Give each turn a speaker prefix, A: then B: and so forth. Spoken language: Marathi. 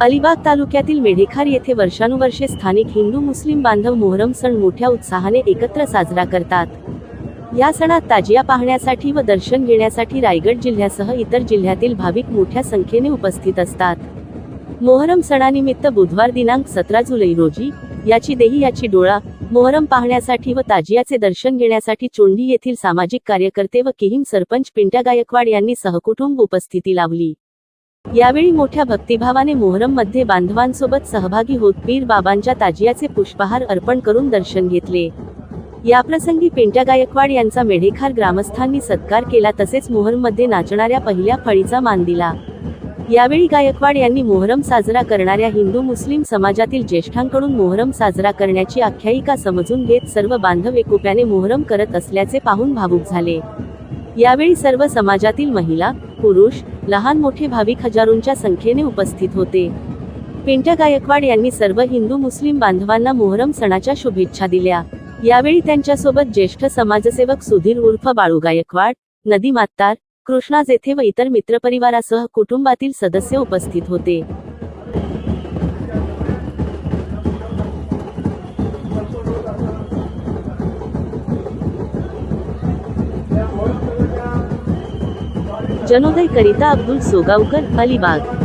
A: अलिबाग तालुक्यातील मेढेखार येथे वर्षानुवर्षे स्थानिक हिंदू मुस्लिम बांधव मोहरम सण मोठ्या उत्साहाने एकत्र साजरा करतात. या सणात ताजिया पाहण्यासाठी व दर्शन घेण्यासाठी रायगड जिल्ह्यासह इतर जिल्ह्यातील भाविक मोठ्या संख्येने उपस्थित असतात. मोहरम सणानिमित्त बुधवार दिनांक सतरा जुलै रोजी याची देही याची डोळा मोहरम पाहण्यासाठी व ताजियाचे दर्शन घेण्यासाठी चोंडी येथील सामाजिक कार्यकर्ते व किहीम सरपंच पिंट्या गायकवाड यांनी सहकुटुंब उपस्थिती लावली. यावेळी मोठ्या भक्तिभावाने मोहरममध्ये बांधवांसोबत सहभागी होत पीर बाबांच्या ताजियाचे पुष्पहार अर्पण करून दर्शन घेतले. याप्रसंगी पेंट्या गायकवाड यांचा मेढेखार ग्रामस्थांनी सत्कार केला तसेच मोहरममध्ये नाचणाऱ्या पहिल्या फळीचा मान दिला. यावेळी गायकवाड यांनी मोहरम साजरा करणाऱ्या हिंदू मुस्लिम समाजातील ज्येष्ठांकडून मोहरम साजरा करण्याची आख्यायिका समजून घेत सर्व बांधव एकोप्याने मोहरम करत असल्याचे पाहून भावुक झाले. यावेळी सर्व समाजातील महिला पुरुष लहान मोठे भाविक हजारोंच्या संख्येने उपस्थित होते. पिंट्या गायकवाड यांनी सर्व हिंदू मुस्लिम बांधवांना मोहरम सणाच्या शुभेच्छा दिल्या. यावेळी त्यांच्यासोबत ज्येष्ठ समाजसेवक सुधीर उर्फ बाळू गायकवाड नदी मात्तार कृष्णा जेथे व इतर मित्रपरिवारासह कुटुंबातील सदस्य उपस्थित होते. जनोदय करिता अब्दुल सोगावकर अलिबाग.